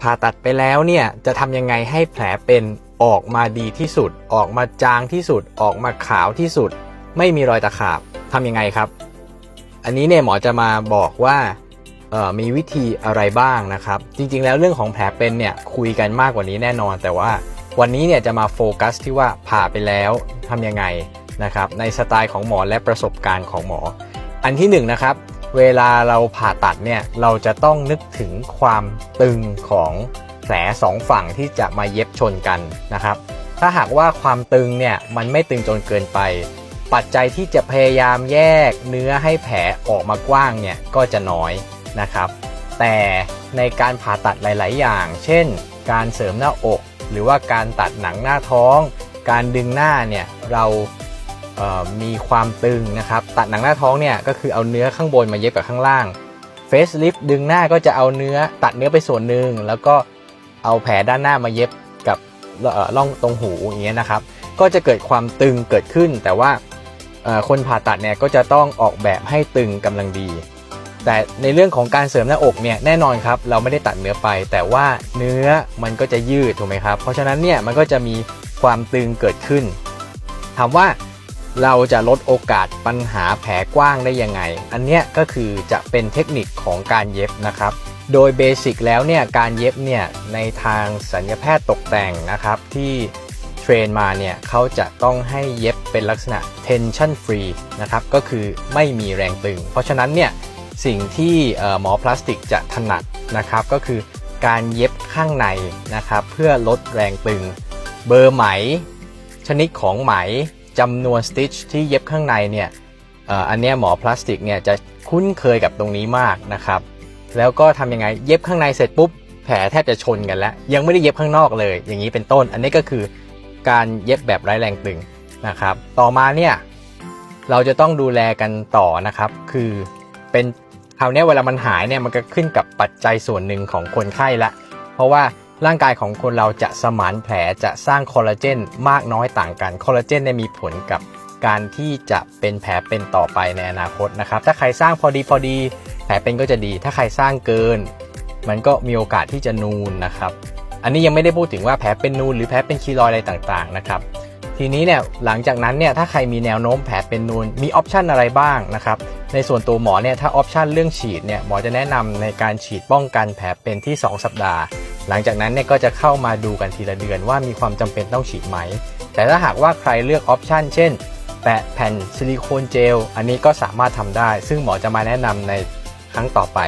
ผ่าตัดไปแล้วเนี่ยจะทำยังไงให้แผลเป็นออกมาดีที่สุด ออกมาจางที่สุด ออกมาขาวที่สุด ไม่มีรอยตะขาบทำยังไงครับ อันนี้เนี่ยหมอจะมาบอกว่ามีวิธีอะไรบ้างนะครับ จริงๆ แล้วเรื่องของแผลเป็นเนี่ยคุยกันมากกว่านี้แน่นอน แต่ว่าวันนี้เนี่ยจะมาโฟกัสที่ว่าผ่าไปแล้วทำยังไงนะครับในสไตล์ของหมอและประสบการณ์ของหมอ อันที่หนึ่งนะครับ เวลาเราผ่าตัดเนี่ยเราจะต้องนึกถึงความตึงของแผลสองฝั่งที่จะมาเย็บชนกันนะครับ ถ้าหากว่าความตึงเนี่ยมันไม่ตึงจนเกินไป ปัจจัยที่จะพยายามแยกเนื้อให้แผลออกมากว้างเนี่ยก็จะน้อยนะครับ แต่ในการผ่าตัดหลาย ๆ อย่าง เช่น การเสริมหน้าอก หรือว่าการตัดหนังหน้าท้อง การดึงหน้าเนี่ยเรา มีความตึงนะครับ ตัดหนังหน้าท้องเนี่ยก็คือเอาเนื้อข้างบนมาเย็บกับข้างล่างเฟสลิฟดึงหน้าก็จะเอาเนื้อตัดเนื้อไปส่วนหนึ่งแล้วก็เอาแผลด้านหน้ามาเย็บกับร่องตรงหูอย่างเงี้ยนะครับ ก็จะเกิดความตึงเกิดขึ้น แต่ว่าคนผ่าตัดเนี่ยก็จะต้องออกแบบให้ตึงกำลังดี แต่ในเรื่องของการเสริมหน้าอกเนี่ยแน่นอนครับ เราไม่ได้ตัดเนื้อไป แต่ว่าเนื้อมันก็จะยืดถูกไหมครับ เพราะฉะนั้นเนี่ยมันก็จะมีความตึงเกิดขึ้นถามว่า เราจะลดโอกาสปัญหาแผลกว้างได้ยังไง อันเนี้ยก็คือจะเป็นเทคนิคของการเย็บนะครับ โดยเบสิกแล้วเนี่ยการเย็บเนี่ยในทางสัญญแพทย์ตกแต่งนะครับที่เทรนมาเนี่ยเขาจะต้องให้เย็บเป็นลักษณะ tension free นะครับก็คือไม่มีแรงตึง เพราะฉะนั้นเนี่ยสิ่งที่หมอพลาสติกจะถนัดนะครับก็คือการเย็บข้างในนะครับเพื่อลดแรงตึง เบอร์ไหม ชนิดของไหม จำนวนสติชที่เย็บข้างในเนี่ยอันเนี้ยหมอพลาสติกเนี่ยจะคุ้นเคยกับตรงนี้มากนะครับ แล้วก็ทำยังไงเย็บข้างในเสร็จปุ๊บแผลแทบจะชนกันแล้ว ยังไม่ได้เย็บข้างนอกเลย อย่างนี้เป็นต้น อันนี้ก็คือการเย็บแบบไร้แรงตึงนะครับ ต่อมาเนี่ยเราจะต้องดูแลกันต่อนะครับ คือเป็นคราวนี้เวลามันหายเนี่ยมันก็ขึ้นกับปัจจัยส่วนหนึ่งของคนไข้ละ เพราะว่า ร่างกายของคนเราจะสมานแผลจะสร้างคอลลาเจนมากน้อยต่างกัน คอลลาเจนเนี่ยมีผลกับการที่จะเป็นแผลเป็นต่อไปในอนาคตนะครับ ถ้าใครสร้างพอดีพอดี แผลเป็นก็จะดี ถ้าใครสร้างเกิน มันก็มีโอกาสที่จะนูนนะครับ อันนี้ยังไม่ได้พูดถึงว่าแผลเป็นนูนหรือแผลเป็นคีลอยอะไรต่างๆนะครับทีนี้เนี่ยหลังจากนั้นเนี่ยถ้าใครมีแนวโน้มแผลเป็นนูนมีออปชันอะไรบ้างนะครับในส่วนตัวหมอเนี่ยถ้าออปชันเรื่องฉีดเนี่ยหมอจะแนะนำในการฉีดป้องกันแผลเป็นที่ 2 สัปดาห์ หลังจากนั้นเนี่ยก็จะเข้ามาดูกันทีละเดือนว่ามีความจำเป็นต้องฉีดไหม แต่ถ้าหากว่าใครเลือกออปชันเช่น แปะแผ่นซิลิโคนเจล อันนี้ก็สามารถทำได้ ซึ่งหมอจะมาแนะนำในครั้งต่อไป